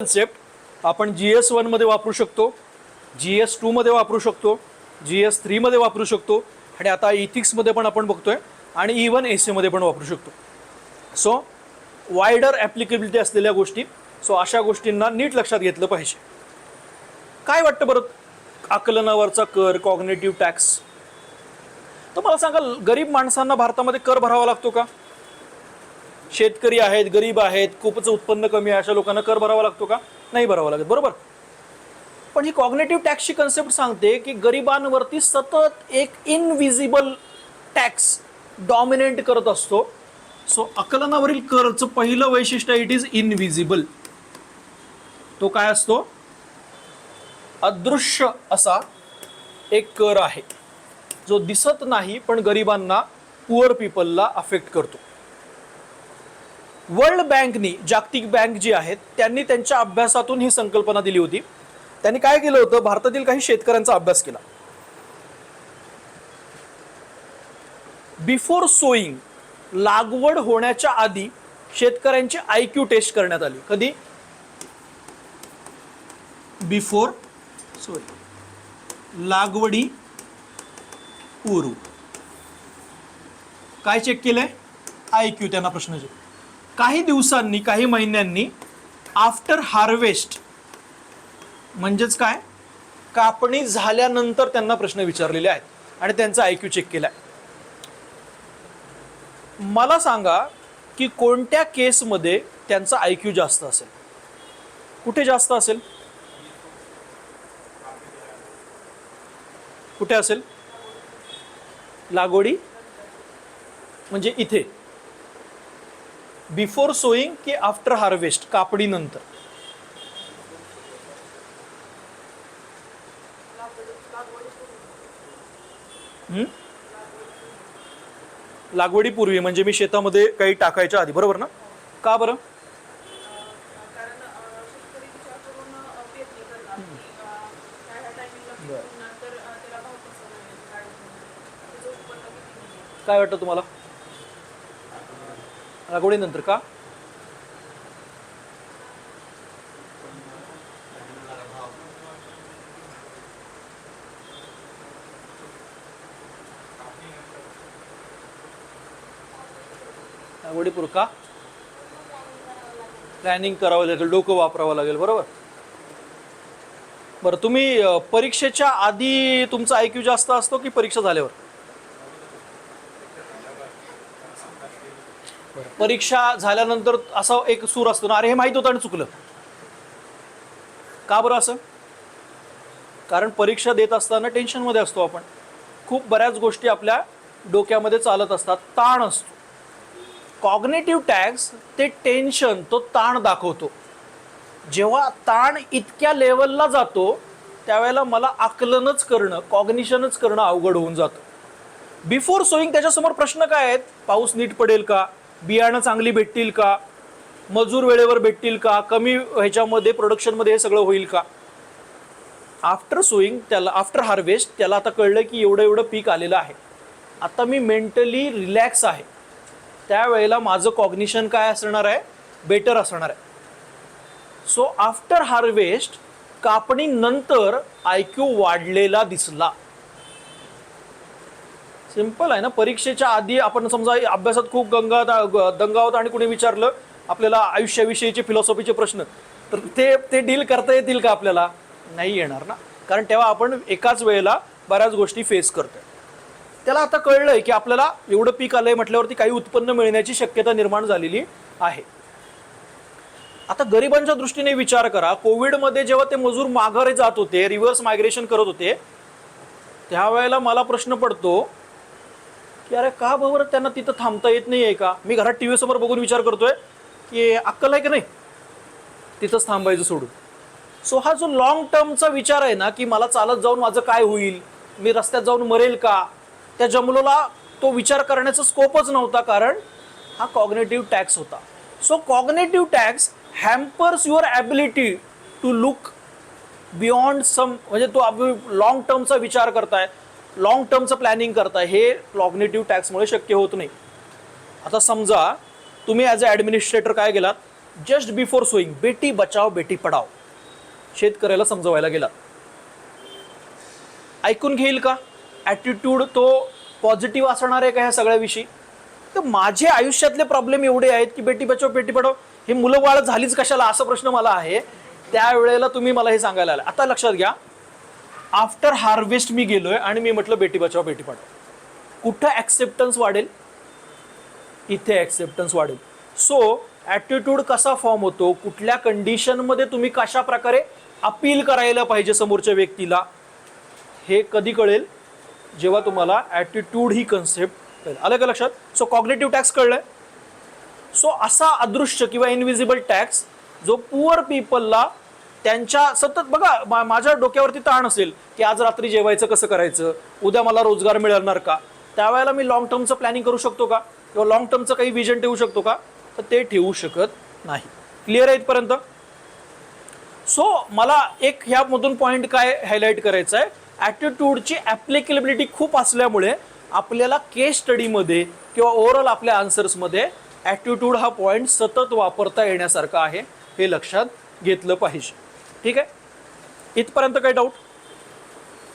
Concept आपण G S वनमध्ये वापरू शकतो जी एस टूमध्ये वापरू शकतो जी एस थ्रीमध्ये वापरू शकतो आणि आता इथिक्समध्ये पण आपण बघतोय आणि इवन ए सीमध्ये पण वापरू शकतो. सो वायडर ॲप्लिकेबिलिटी असलेल्या गोष्टी सो अशा गोष्टींना नीट लक्षात घेतलं पाहिजे. काय वाटतं बरं? आकलनावरचा कर कॉग्नेटिव्ह टॅक्स तर मला सांगा गरीब माणसांना भारतामध्ये कर भरावा लागतो का? शेतकरी आहेत गरीब आहेत खूपच उत्पन्न कमी आहे अशा लोकांना कर भरावा लागतो का? नाही भरावा लागत बरोबर? पण ही कॉग्नेटिव्ह टॅक्सची कन्सेप्ट सांगते की गरिबांवरती सतत एक इनविजिबल टॅक्स डॉमिनेट करत असतो. सो आकलनावरील करचं पहिलं वैशिष्ट्य इट इज इनविजिबल तो काय असतो? अदृश्य असा एक कर आहे. जो दिसत नाही पण गरिबांना पुअर पीपलला अफेक्ट करतो. वर्ल्ड बँकनी जागतिक बँक जी आहेत त्यांनी त्यांच्या अभ्यासातून ही संकल्पना दिली होती. त्यांनी काय केलं होतं? भारतातील काही शेतकऱ्यांचा अभ्यास केला. बिफोर सोईंग लागवड होण्याच्या आधी शेतकऱ्यांची आय क्यू टेस्ट करण्यात आली. कधी? बिफोर सोईंग लागवडी पूर्व काय चेक केलंय? आय क्यू त्यांना प्रश्न चेक काही दिवसांनी काही महिन्यांनी आफ्टर हार्वेस्ट म्हणजेच काय? कापणी झाल्यानंतर त्यांना प्रश्न विचारलेले आहेत आणि त्यांचा आय क्यू चेक केलाय. मला सांगा की कोणत्या केसमध्ये त्यांचा आय क्यू जास्त असेल? कुठे जास्त असेल? कुठे असेल? लागवडी म्हणजे इथे. बिफोर सोईंग की आफ्टर हार्वेस्ट कापडीनंतर? लागवडीपूर्वी म्हणजे मी शेतामध्ये काही टाकायच्या आधी बरोबर ना? का बरं? काय वाटतं तुम्हाला? लागवडीनंतर का? लागवडीपूर्व का? प्लॅनिंग करावं लागेल डोकं वापरावं लागेल बरोबर? बरं तुम्ही परीक्षेच्या आधी तुमचा आय क्यू जास्त असतो की परीक्षा झाल्यावर? परीक्षा झाल्यानंतर असा एक सूर असतो ना अरे हे माहीत होतं आणि चुकलं. का बरं असं? कारण परीक्षा देत असताना टेन्शनमध्ये असतो आपण. खूप बऱ्याच गोष्टी आपल्या डोक्यामध्ये चालत असतात ताण असतो. कॉग्नेटिव्ह टॅक्स ते टेन्शन तो ताण दाखवतो. जेव्हा ताण इतक्या लेवलला जातो त्यावेळेला मला आकलनच करणं कॉग्निशनच करणं अवघड होऊन जातं. बिफोर सोईंग त्याच्यासमोर प्रश्न काय आहेत? पाऊस नीट पडेल का? बियाणं चांगली भेटतील का? मजूर वेळेवर भेटतील का? कमी ह्याच्यामध्ये प्रोडक्शनमध्ये हे सगळं होईल का? आफ्टर सोईंग त्याला आफ्टर हार्वेस्ट त्याला आता कळलं की एवढं एवढं पीक आलेलं आहे. आता मी मेंटली रिलॅक्स आहे. त्यावेळेला माझं कॉग्निशन काय असणार आहे? बेटर असणार आहे. सो आफ्टर हार्वेस्ट कापणीनंतर आय क्यू वाढलेला दिसला. सिंपल आहे ना. परीक्षेच्या आधी आपण समजा अभ्यासात खूप गंगा दंगा होता आणि कुणी विचारलं आपल्याला आयुष्याविषयीचे फिलॉसॉफीचे प्रश्न. तर ते ते डील करता येतील का आपल्याला? नाही येणार ना. कारण तेव्हा आपण एकाच वेळेला बऱ्याच गोष्टी फेस करतोय. त्याला आता कळलंय की आपल्याला एवढं पीक आलंय म्हटल्यावरती काही उत्पन्न मिळण्याची शक्यता निर्माण झालेली आहे. आता गरिबांच्या दृष्टीने विचार करा. कोविडमध्ये जेव्हा ते मजूर माघारे जात होते रिव्हर्स मायग्रेशन करत होते त्यावेळेला मला प्रश्न पडतो की अरे का बरोबर त्यांना तिथं थांबता येत नाही आहे का? मी घरात टी व्ही समोर बघून विचार करतोय की अक्कल आहे की नाही? तिथंच थांबायचं सोडून. सो हा जो लॉंग टर्मचा विचार आहे ना की मला चालत जाऊन माझं काय होईल? मी रस्त्यात जाऊन मरेल का? त्या जमलोला तो विचार करण्याचा स्कोपच नव्हता कारण हा कॉग्नेटिव्ह टॅक्स होता. So cognitive tax hampers your ability to look beyond some म्हणजे तो लॉंग टर्मचा विचार करताय. लॉंग टर्मचं प्लॅनिंग करताय हे कॉग्नेटिव्ह टॅक्समुळे शक्य होत नाही. आता समजा तुम्ही ॲज अ ॲडमिनिस्ट्रेटर काय गेलात जस्ट बिफोर सोईंग बेटी बचाव बेटी पढाव शेतकऱ्याला समजवायला गेला ऐकून घेईल का? ॲटिट्यूड तो पॉझिटिव्ह असणार आहे का ह्या सगळ्याविषयी? तर माझे आयुष्यातले प्रॉब्लेम एवढे आहेत की बेटी बचाव बेटी पढाव हे मुलं वाळ झालीच कशाला? असा प्रश्न मला आहे. त्यावेळेला तुम्ही मला हे सांगायला आलं आता लक्षात घ्या आफ्टर हार्वेस्ट मी गेलोय आणि मी म्हटलं बेटी बचाव बेटी पढाव कुठं ॲक्सेप्टन्स वाढेल? इथे ॲक्सेप्टन्स वाढेल. सो ॲटिट्यूड कसा फॉर्म होतो? कुठल्या कंडिशनमध्ये तुम्ही कशा प्रकारे अपील करायला पाहिजे समोरच्या व्यक्तीला? हे कधी कळेल? जेव्हा तुम्हाला ॲटिट्यूड ही कन्सेप्ट कळेल. आलं का लक्षात? सो कॉग्नेटिव्ह टॅक्स कळलंय. सो असा अदृश्य किंवा इनविजिबल टॅक्स जो पुअर पीपलला त्यांच्या सतत बघा मा- माझ्या डोक्यावरती ताण असेल की आज रात्री जेवायचं कसं करायचं? उद्या मला रोजगार मिळणार का? त्यावेळेला मी लॉंग टर्मचं प्लॅनिंग करू शकतो का? किंवा लॉंग टर्मचं काही विजन ठेवू शकतो का? तर ते ठेवू शकत नाही. क्लिअर आहे इथपर्यंत? सो मला एक ह्यामधून पॉईंट काय हायलाईट करायचं आहे ॲटिट्यूडची ॲप्लिकेबिलिटी खूप असल्यामुळे आपल्याला केस स्टडीमध्ये किंवा ओव्हरऑल आपल्या आन्सर्समध्ये ॲटिट्यूड हा पॉईंट सतत वापरता येण्यासारखा आहे हे लक्षात घेतलं पाहिजे. ठीक आहे? इथपर्यंत काही डाऊट